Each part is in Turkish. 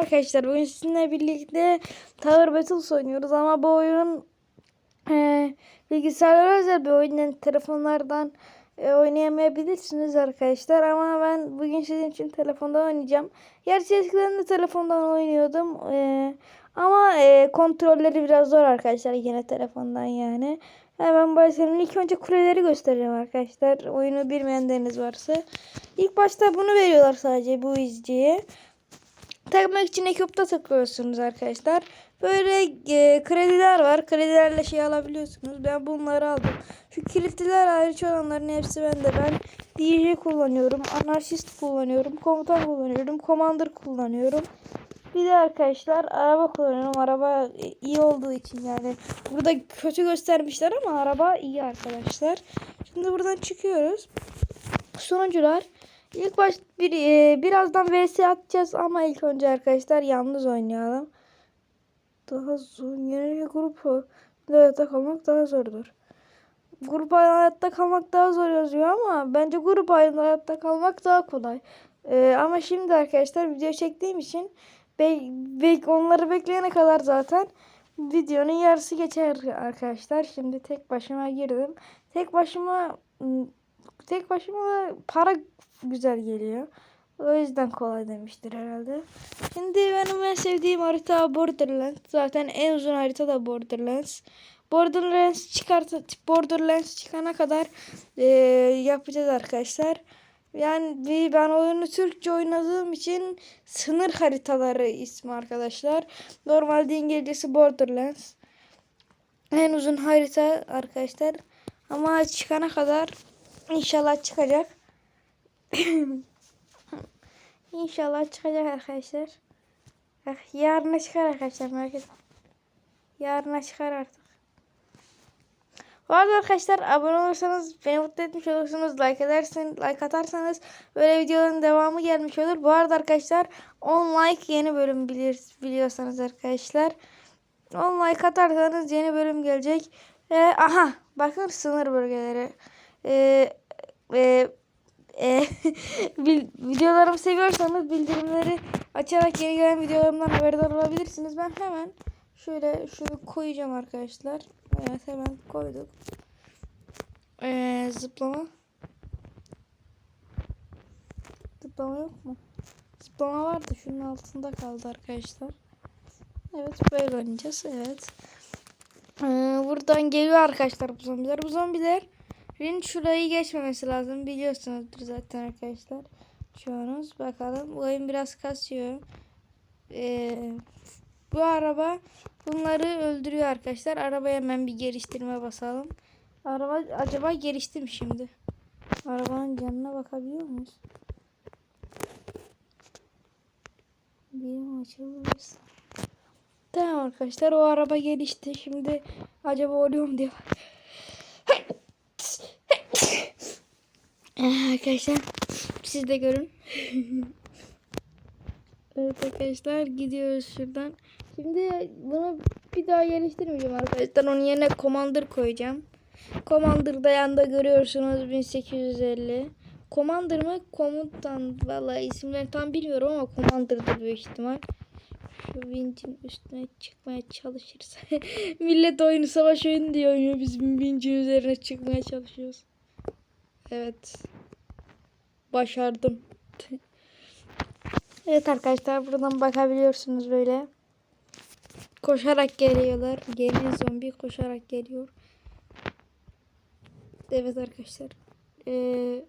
arkadaşlar. Bugün sizinle birlikte Tower Battles oynuyoruz ama bu oyun e, bilgisayarlara özel bir oyun. Yani telefonlardan e, oynayamayabilirsiniz arkadaşlar. Ama ben bugün sizin için telefonda oynayacağım. Gerçi eskiden de telefondan oynuyordum. E, ama e, kontrolleri biraz zor arkadaşlar yine telefondan yani. Hemen başlayalım. İlk önce kuleleri göstereceğim arkadaşlar. Oyunu bilmeyenleriniz varsa. İlk başta bunu veriyorlar sadece bu izciye. Takmak için ekipte takıyorsunuz arkadaşlar. Böyle e, krediler var. Kredilerle şey alabiliyorsunuz. Ben bunları aldım. Şu kilitliler hariç olanların hepsi bende. Ben DJ kullanıyorum. Anarşist kullanıyorum. Komutan kullanıyorum. Commander kullanıyorum. Bir de arkadaşlar araba kullanıyorum. Araba iyi olduğu için yani. Burada kötü göstermişler ama araba iyi arkadaşlar. Şimdi buradan çıkıyoruz. Sonucular. İlk baş bir e, birazdan vs atacağız ama ilk önce arkadaşlar yalnız oynayalım. Daha zor. Yeni grubu hayatta kalmak daha zordur. Grup hayatta kalmak daha zor yazıyor ama bence grup hayatta kalmak daha kolay. Ee, ama şimdi arkadaşlar video çektiğim için be, be, onları bekleyene kadar zaten videonun yarısı geçer arkadaşlar. Şimdi tek başıma girdim. Tek başıma tek başıma para güzel geliyor. O yüzden kolay demiştir herhalde. Şimdi benim en sevdiğim harita Borderlands. Zaten en uzun harita da Borderlands. Borderlands çıkart Borderlands çıkana kadar e, yapacağız arkadaşlar. Yani ben oyunu Türkçe oynadığım için sınır haritaları ismi arkadaşlar. Normalde İngilizcesi Borderlands. En uzun harita arkadaşlar. Ama çıkana kadar inşallah çıkacak. İnşallah çıkacak arkadaşlar. Bak yarına çıkar arkadaşlar merak etme. Yarına çıkar artık. Bu arada arkadaşlar abone olursanız beni mutlu etmiş olursunuz. Like ederseniz, like atarsanız böyle videoların devamı gelmiş olur. Bu arada arkadaşlar 10 like yeni bölüm bilir, biliyorsanız arkadaşlar. 10 like atarsanız yeni bölüm gelecek. Ee, aha bakın sınır bölgeleri. Ee, e, e, videolarımı seviyorsanız bildirimleri açarak yeni gelen videolarımdan haberdar olabilirsiniz. Ben hemen şöyle şunu koyacağım arkadaşlar. Evet hemen koyduk. Ee, zıplama. Zıplama yok mu? Zıplama vardı. Şunun altında kaldı arkadaşlar. Evet böyle oynayacağız. Evet. Ee, buradan geliyor arkadaşlar bu zombiler. Bu zombiler Rin şurayı geçmemesi lazım. Biliyorsunuzdur zaten arkadaşlar. Anız bakalım. Bu oyun biraz kasıyor. Ee, bu araba bunları öldürüyor arkadaşlar. Arabaya hemen bir geliştirme basalım. Araba acaba gelişti mi şimdi? Arabanın canına bakabiliyor muyuz? Bir açılırız. Tamam arkadaşlar o araba gelişti. Şimdi acaba oluyor mu diye. Arkadaşlar siz de görün. evet arkadaşlar gidiyoruz şuradan. Şimdi bunu bir daha geliştirmeyeceğim arkadaşlar. Onun yerine Commander koyacağım. Commander'da yanında görüyorsunuz 1850. Commander mı? Komutan. Valla isimlerini tam bilmiyorum ama Commander'dır büyük ihtimal. Şu vincin üstüne çıkmaya çalışırsa. Millet oyunu savaş oyunu diye oynuyor. Biz vincin üzerine çıkmaya çalışıyoruz. Evet. Başardım. evet arkadaşlar buradan bakabiliyorsunuz böyle. Koşarak geliyorlar. Gelen zombi koşarak geliyor. Evet arkadaşlar. Ee,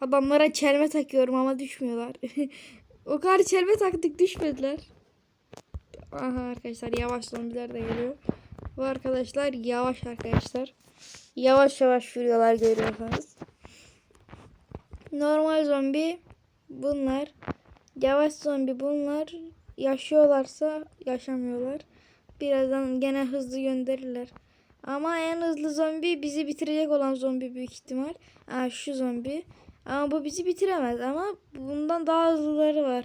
adamlara çelme takıyorum ama düşmüyorlar. o kadar çelme taktık düşmediler. Aha arkadaşlar yavaş zombiler de geliyor. Bu arkadaşlar yavaş arkadaşlar. Yavaş yavaş yürüyorlar görüyorsanız. Normal zombi bunlar. Yavaş zombi bunlar. Yaşıyorlarsa yaşamıyorlar. Birazdan gene hızlı gönderirler. Ama en hızlı zombi bizi bitirecek olan zombi büyük ihtimal. Aa, şu zombi. Ama bu bizi bitiremez ama bundan daha hızlıları var.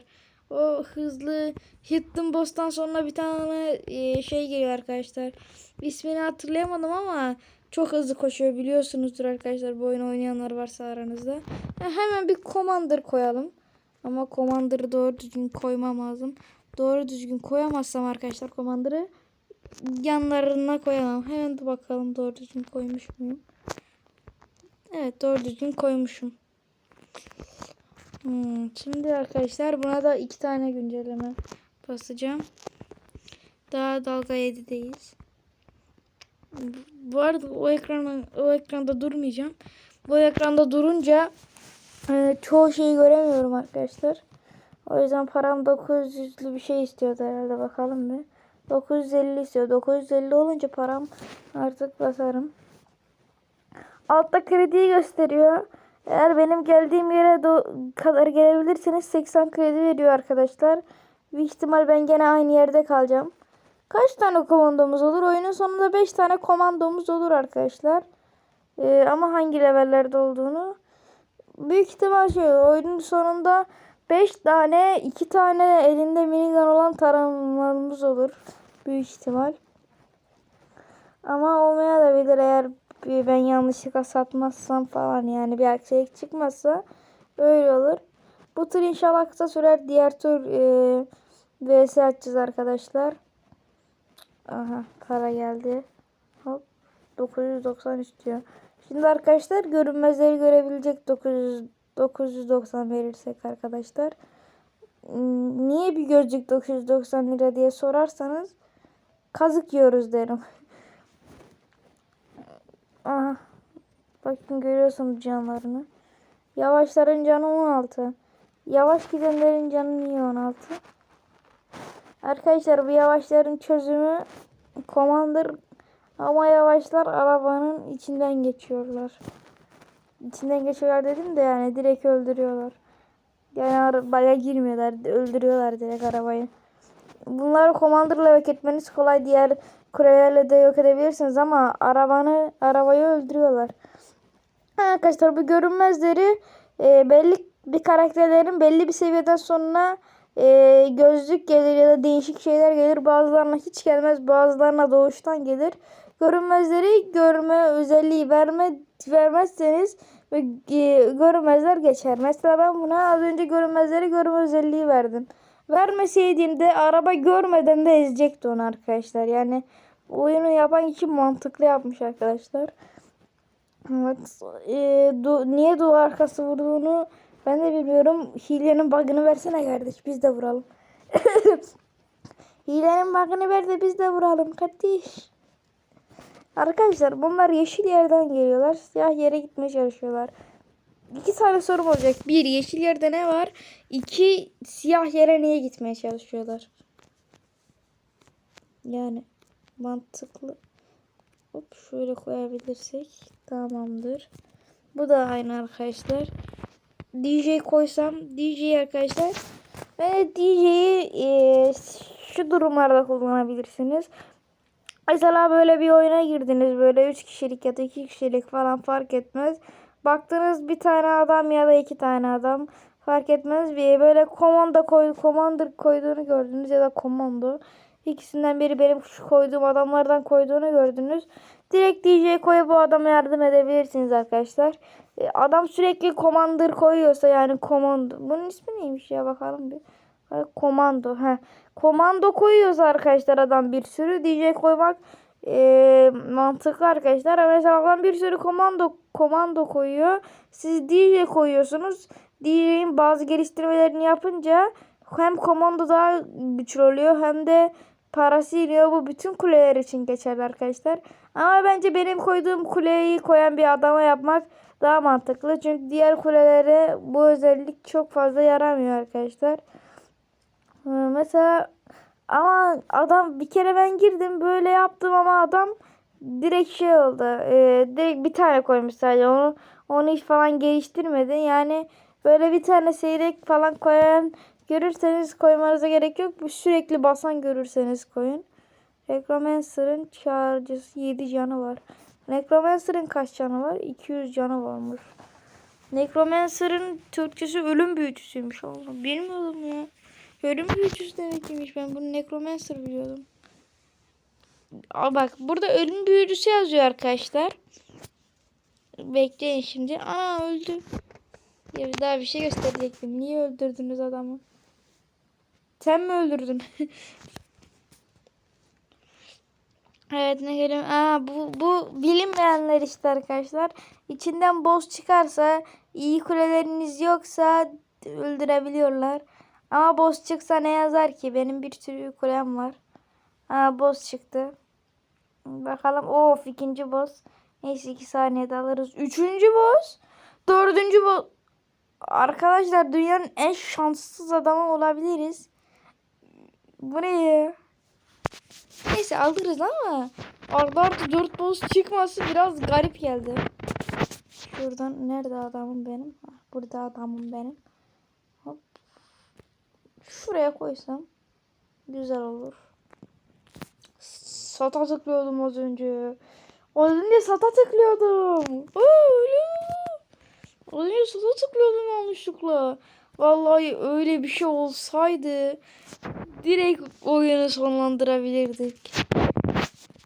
O hızlı Hidden Boss'tan sonra bir tane e, şey geliyor arkadaşlar. İsmini hatırlayamadım ama çok hızlı koşuyor biliyorsunuzdur arkadaşlar bu oyunu oynayanlar varsa aranızda. hemen bir Commander koyalım. Ama Commander'ı doğru düzgün koymam lazım. doğru düzgün koyamazsam arkadaşlar komandırı yanlarına koyamam. Hemen de bakalım doğru düzgün koymuş muyum? Evet doğru düzgün koymuşum. Hmm, şimdi arkadaşlar buna da iki tane güncelleme basacağım. Daha dalga 7'deyiz. Bu arada o ekranda o ekranda durmayacağım. Bu ekranda durunca e, çoğu şeyi göremiyorum arkadaşlar. O yüzden param 900'lü bir şey istiyordu herhalde bakalım bir. 950 istiyor. 950 olunca param artık basarım. Altta krediyi gösteriyor. Eğer benim geldiğim yere kadar gelebilirseniz 80 kredi veriyor arkadaşlar. Büyük ihtimal ben gene aynı yerde kalacağım. Kaç tane komandomuz olur? Oyunun sonunda 5 tane komandomuz olur arkadaşlar. Ee, ama hangi levellerde olduğunu büyük ihtimal şey oyunun sonunda 5 tane 2 tane elinde minigun olan taramalarımız olur. Büyük ihtimal. Ama olmaya da bilir eğer ben yanlışlıkla satmazsam falan yani bir aksilik çıkmazsa öyle olur. Bu tur inşallah kısa sürer. Diğer tur e, VS açacağız arkadaşlar. Aha para geldi. Hop 993 diyor. Şimdi arkadaşlar görünmezleri görebilecek 900 990 verirsek arkadaşlar. Hmm, Niye bir gözlük 990 lira diye sorarsanız kazık yiyoruz derim. Aha. Bakın görüyorsunuz canlarını. Yavaşların canı 16. Yavaş gidenlerin canı niye 16? Arkadaşlar bu yavaşların çözümü komandır ama yavaşlar arabanın içinden geçiyorlar. İçinden geçiyorlar dedim de yani direkt öldürüyorlar. Yani arabaya girmiyorlar, öldürüyorlar direkt arabayı. Bunları komandırla yok etmeniz kolay. Diğer kulelerle de yok edebilirsiniz ama arabanı arabayı öldürüyorlar. Arkadaşlar bu görünmezleri e, belli bir karakterlerin belli bir seviyeden sonra e, gözlük gelir ya da değişik şeyler gelir. Bazılarına hiç gelmez, bazılarına doğuştan gelir. Görünmezleri görme özelliği verme vermezseniz ve e, görünmezler geçer. Mesela ben buna az önce görünmezleri görme özelliği verdim. Vermeseydiğimde araba görmeden de ezecekti onu arkadaşlar. Yani oyunu yapan kişi mantıklı yapmış arkadaşlar. Evet. E, du- niye duvar arkası vurduğunu ben de bilmiyorum. Hilenin bug'ını versene kardeş. Biz de vuralım. Hilenin bug'ını ver de biz de vuralım kardeş. Arkadaşlar bunlar yeşil yerden geliyorlar. Siyah yere gitmeye çalışıyorlar. İki tane sorum olacak. Bir yeşil yerde ne var? İki siyah yere niye gitmeye çalışıyorlar? Yani mantıklı. Hop şöyle koyabilirsek tamamdır. Bu da aynı arkadaşlar. DJ koysam DJ arkadaşlar. Ve DJ'yi e, şu durumlarda kullanabilirsiniz. Mesela böyle bir oyuna girdiniz böyle 3 kişilik ya da 2 kişilik falan fark etmez. Baktınız bir tane adam ya da iki tane adam fark etmez. Bir böyle komando koy, commander koyduğunu gördünüz ya da komando. İkisinden biri benim şu koyduğum adamlardan koyduğunu gördünüz. Direkt DJ koyup bu adama yardım edebilirsiniz arkadaşlar. E, Adam sürekli commander koyuyorsa yani komando. Bunun ismi neymiş ya bakalım bir. Komando. Ha. Komando koyuyorsa arkadaşlar adam bir sürü DJ koymak e, mantıklı arkadaşlar. Mesela adam bir sürü komando komando koyuyor. Siz DJ koyuyorsunuz. DJ'in bazı geliştirmelerini yapınca hem komando daha güçlü oluyor hem de parası iniyor. Bu bütün kuleler için geçerli arkadaşlar. Ama bence benim koyduğum kuleyi koyan bir adama yapmak daha mantıklı. Çünkü diğer kulelere bu özellik çok fazla yaramıyor arkadaşlar. Ee, Mesela ama adam bir kere ben girdim böyle yaptım ama adam direkt şey oldu. e, direkt bir tane koymuş sadece onu onu hiç falan geliştirmedi. Yani böyle bir tane seyrek falan koyan görürseniz koymanıza gerek yok. Bu sürekli basan görürseniz koyun. Necromancer'ın çağrıcısı 7 canı var. Necromancer'ın kaç canı var? 200 canı varmış. Necromancer'ın Türkçesi ölüm büyücüsüymüş. Allah bilmiyordum ya. Ölüm büyücüsü demek kiymiş. Ben bunu Necromancer biliyordum. Aa bak burada ölüm büyücüsü yazıyor arkadaşlar. Bekleyin şimdi. Ana öldü. Ya daha bir şey gösterecektim. Niye öldürdünüz adamı? Sen mi öldürdün? evet ne geliyor? Aa, bu, bu bilinmeyenler işte arkadaşlar. İçinden boss çıkarsa iyi kuleleriniz yoksa öldürebiliyorlar. Ama boss çıksa ne yazar ki? Benim bir sürü kulem var. Aa boss çıktı. Bakalım. Of ikinci boss. Neyse iki saniyede alırız. Üçüncü boss. Dördüncü boss. Arkadaşlar dünyanın en şanssız adamı olabiliriz. Bu ne ya? Neyse alırız ama arda arda dört boss çıkması biraz garip geldi. Şuradan nerede adamım benim? Burada adamım benim. Hop. Şuraya koysam güzel olur. Sata tıklıyordum az önce. Az önce sata tıklıyordum. Öyle. Az önce sata tıklıyordum yanlışlıkla. Vallahi öyle bir şey olsaydı direkt oyunu sonlandırabilirdik.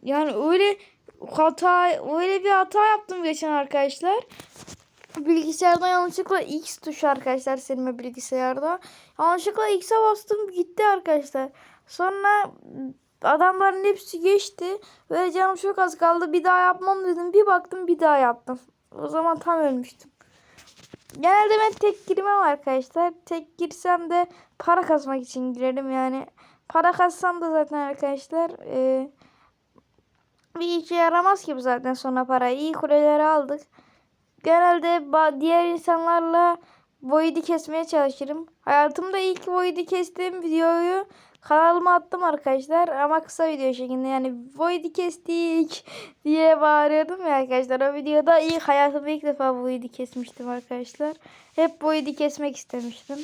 Yani öyle hata öyle bir hata yaptım geçen arkadaşlar. Bilgisayarda yanlışlıkla X tuşu arkadaşlar silme bilgisayarda. Yanlışlıkla X'e bastım gitti arkadaşlar. Sonra adamların hepsi geçti. Böyle canım çok az kaldı. Bir daha yapmam dedim. Bir baktım bir daha yaptım. O zaman tam ölmüştüm. Genelde ben tek girmem arkadaşlar. Tek girsem de para kasmak için girerim yani. Para kassam da zaten arkadaşlar e, bir işe yaramaz ki bu zaten sonra para. İyi kuleleri aldık. Genelde diğer insanlarla void'i kesmeye çalışırım. Hayatımda ilk void'i kestiğim videoyu kanalıma attım arkadaşlar. Ama kısa video şeklinde yani void'i kestik diye bağırıyordum ya arkadaşlar. O videoda ilk hayatımda ilk defa void'i kesmiştim arkadaşlar. Hep void'i kesmek istemiştim.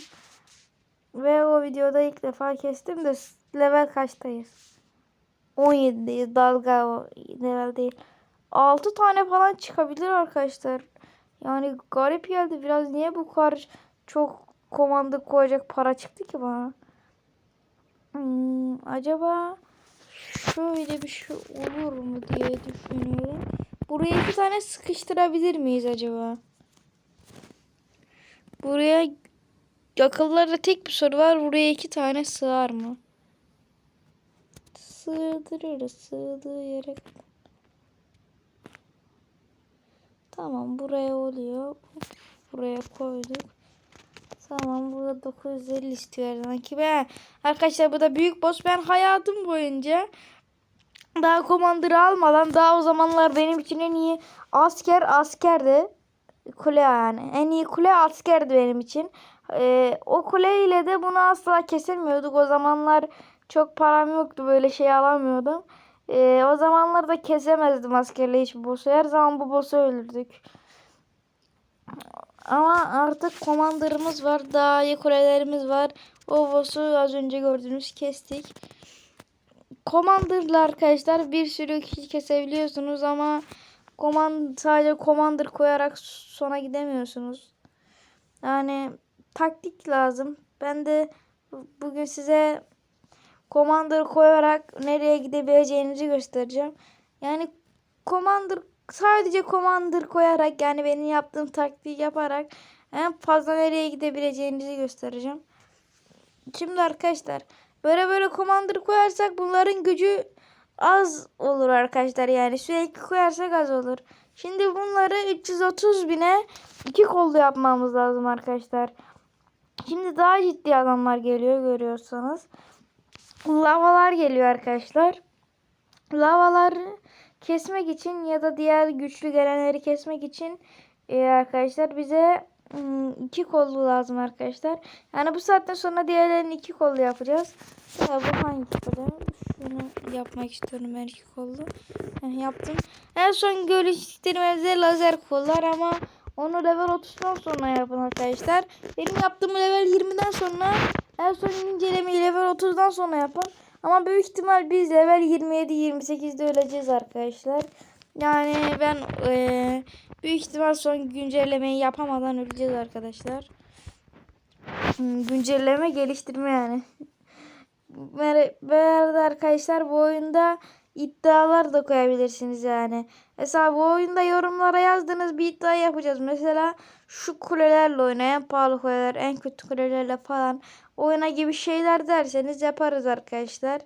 Ve o videoda ilk defa kestim de level kaçtayız? 17'deyiz. Dalga level değil. 6 tane falan çıkabilir arkadaşlar. Yani garip geldi biraz. Niye bu kadar çok komanda koyacak para çıktı ki bana? Hmm, acaba şöyle bir şey olur mu diye düşünüyorum. Buraya iki tane sıkıştırabilir miyiz acaba? Buraya akıllarda tek bir soru var. Buraya iki tane sığar mı? Sığdırırız. Sığdığı yere. Tamam buraya oluyor. Buraya koyduk. Tamam burada 950 istiyor sanki. Ben, arkadaşlar bu da büyük boss. Ben hayatım boyunca daha komandır almadan daha o zamanlar benim için en iyi asker askerdi. Kule yani. En iyi kule askerdi benim için. Ee, o kule ile de bunu asla kesemiyorduk. O zamanlar çok param yoktu. Böyle şey alamıyordum. Ee, o zamanlar da kesemezdim askerle hiç boss'u. Her zaman bu boss'u öldürdük. Ama artık komandırımız var. Daha iyi kulelerimiz var. O boss'u az önce gördüğünüz kestik. Commander'la arkadaşlar bir sürü kişi kesebiliyorsunuz ama command sadece commander koyarak sona gidemiyorsunuz. Yani taktik lazım. Ben de bugün size commander koyarak nereye gidebileceğinizi göstereceğim. Yani commander sadece commander koyarak yani benim yaptığım taktiği yaparak en fazla nereye gidebileceğinizi göstereceğim. Şimdi arkadaşlar böyle böyle commander koyarsak bunların gücü az olur arkadaşlar yani sürekli koyarsak az olur. Şimdi bunları 330 bine iki kollu yapmamız lazım arkadaşlar. Şimdi daha ciddi adamlar geliyor görüyorsanız. Lavalar geliyor arkadaşlar. Lavaları kesmek için ya da diğer güçlü gelenleri kesmek için e, arkadaşlar bize ım, iki kollu lazım arkadaşlar. Yani bu saatten sonra diğerlerini iki kollu yapacağız. Ya bu hangi kolu? Şunu yapmak istiyorum ben iki kollu. Heh, yaptım. En son geliştirmemizde lazer kollar ama onu level 30'dan sonra yapın arkadaşlar. Benim yaptığım level 20'den sonra en son incelemeyi level 30'dan sonra yapın. Ama büyük ihtimal biz level 27-28'de öleceğiz arkadaşlar. Yani ben e, büyük ihtimal son güncellemeyi yapamadan öleceğiz arkadaşlar. Hmm, Güncelleme geliştirme yani. Merhaba arkadaşlar bu oyunda iddialar da koyabilirsiniz yani. Mesela bu oyunda yorumlara yazdığınız bir iddia yapacağız. Mesela şu kulelerle oynayan pahalı kuleler, en kötü kulelerle falan oyna gibi şeyler derseniz yaparız arkadaşlar.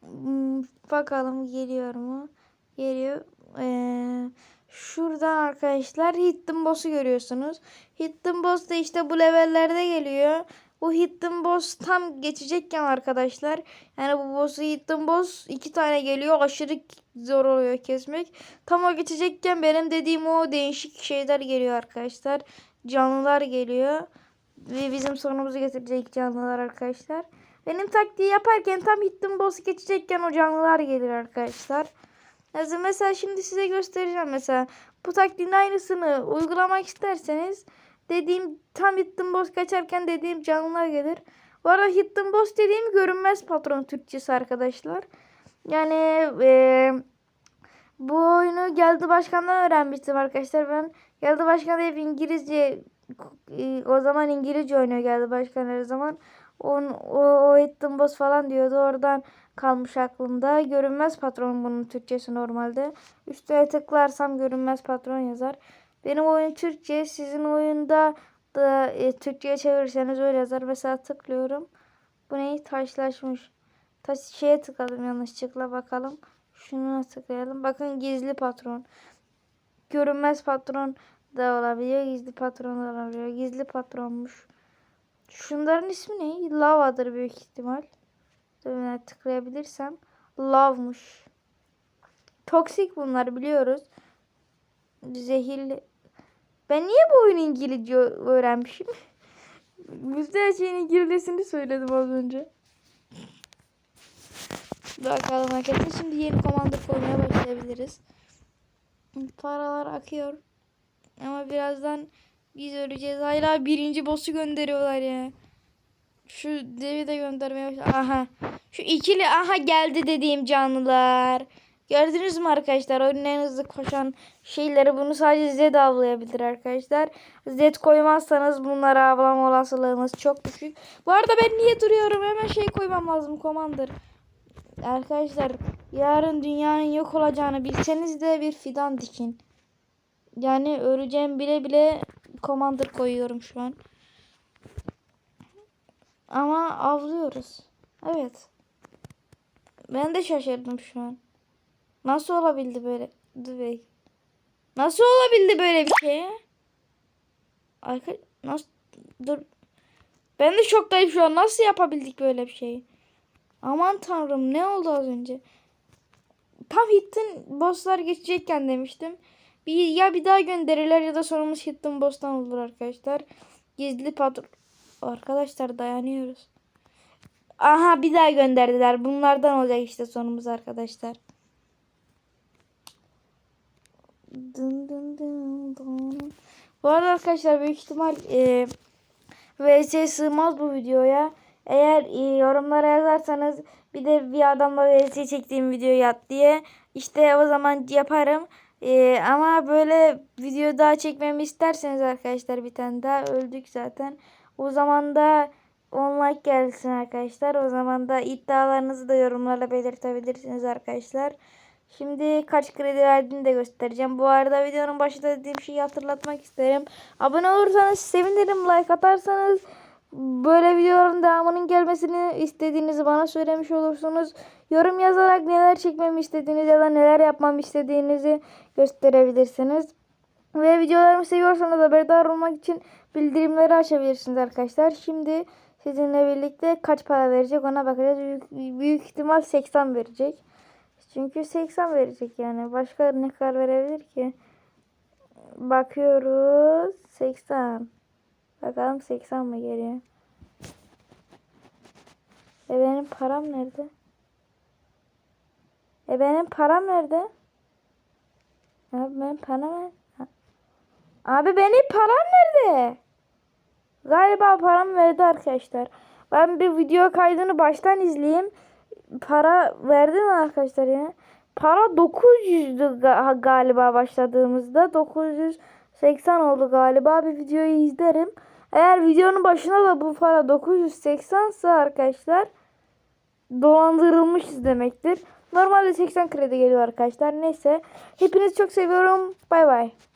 Hmm, Bakalım geliyor mu? Geliyor. Ee, şuradan arkadaşlar Hidden Boss'u görüyorsunuz. Hidden Boss da işte bu levellerde geliyor. Bu Hidden Boss tam geçecekken arkadaşlar. Yani bu boss'u Hidden Boss iki tane geliyor. Aşırı zor oluyor kesmek. Tam o geçecekken benim dediğim o değişik şeyler geliyor arkadaşlar. Canlılar geliyor. Ve bizim sonumuzu getirecek canlılar arkadaşlar. Benim taktiği yaparken tam Hidden Boss'u geçecekken o canlılar gelir arkadaşlar. Yani mesela şimdi size göstereceğim mesela. Bu taktiğin aynısını uygulamak isterseniz dediğim tam Hidden Boss kaçarken dediğim canlılar gelir. Bu arada Hidden Boss dediğim görünmez patron Türkçesi arkadaşlar. Yani eee bu oyunu Geldi Başkan'dan öğrenmiştim arkadaşlar. Ben Geldi Başkan hep İngilizce e, o zaman İngilizce oynuyor Geldi Başkan her zaman. On, o, o ettim boss falan diyordu. Oradan kalmış aklımda. Görünmez patron bunun Türkçesi normalde. Üstüne tıklarsam görünmez patron yazar. Benim oyun Türkçe. Sizin oyunda da e, Türkçe'ye çevirirseniz öyle yazar. Mesela tıklıyorum. Bu ne? Taşlaşmış. Taş şeye tıkladım yanlışlıkla bakalım. Şuna tıklayalım. Bakın gizli patron. Görünmez patron da olabiliyor. Gizli patron da olabiliyor. Gizli patronmuş. Şunların ismi ne? Lava'dır büyük ihtimal. Dur tıklayabilirsem. Lav'mış. Toksik bunlar biliyoruz. Zehirli. Ben niye bu oyunu İngilizce öğrenmişim? Müzde şeyin İngilizcesini söyledim az önce. Bakalım arkadaşlar. Şimdi yeni komanda koymaya başlayabiliriz. Paralar akıyor. Ama birazdan biz öleceğiz. Hala birinci boss'u gönderiyorlar ya. Şu devi de göndermeye. Aha. Şu ikili aha geldi dediğim canlılar. Gördünüz mü arkadaşlar? Oyunun en hızlı koşan şeyleri bunu sadece Zed avlayabilir arkadaşlar. Zed koymazsanız bunlara avlama olasılığınız çok düşük. Bu arada ben niye duruyorum? Hemen şey koymam lazım. Commander. Arkadaşlar yarın dünyanın yok olacağını bilseniz de bir fidan dikin. Yani öleceğim bile bile commander koyuyorum şu an. Ama avlıyoruz. Evet. Ben de şaşırdım şu an. Nasıl olabildi böyle? Dur bey. Nasıl olabildi böyle bir şey? Arka nasıl dur. Ben de şoktayım şu an. Nasıl yapabildik böyle bir şeyi? Aman tanrım ne oldu az önce? Tam Hit'in bosslar geçecekken demiştim. Bir, ya bir daha gönderirler ya da sonumuz Hit'in boss'tan olur arkadaşlar. Gizli patron. Arkadaşlar dayanıyoruz. Aha bir daha gönderdiler. Bunlardan olacak işte sonumuz arkadaşlar. Dın dın dın dın. Bu arada arkadaşlar büyük ihtimal e, VS sığmaz bu videoya. Eğer e, yorumlara yazarsanız bir de bir adamla VS çektiğim videoyu yat diye işte o zaman yaparım. E, ama böyle video daha çekmemi isterseniz arkadaşlar bir tane daha öldük zaten. O zaman da 10 like gelsin arkadaşlar. O zaman da iddialarınızı da yorumlarla belirtebilirsiniz arkadaşlar. Şimdi kaç kredi verdiğini de göstereceğim. Bu arada videonun başında dediğim şeyi hatırlatmak isterim. Abone olursanız sevinirim. Like atarsanız böyle videoların devamının gelmesini istediğinizi bana söylemiş olursunuz. Yorum yazarak neler çekmemi istediğiniz ya da neler yapmamı istediğinizi gösterebilirsiniz. Ve videolarımı seviyorsanız haberdar olmak için bildirimleri açabilirsiniz arkadaşlar. Şimdi sizinle birlikte kaç para verecek ona bakacağız. Büyük, büyük ihtimal 80 verecek. Çünkü 80 verecek yani. Başka ne kadar verebilir ki? Bakıyoruz. 80. Bakalım 80 mı geliyor? E benim param nerede? E benim param nerede? Abi benim param Abi benim param nerede? Galiba param verdi arkadaşlar. Ben bir video kaydını baştan izleyeyim. Para verdi mi arkadaşlar ya? Para 900'dü galiba başladığımızda. 980 oldu galiba. Bir videoyu izlerim. Eğer videonun başına da bu para 980 ise arkadaşlar dolandırılmışız demektir. Normalde 80 kredi geliyor arkadaşlar. Neyse. Hepinizi çok seviyorum. Bay bay.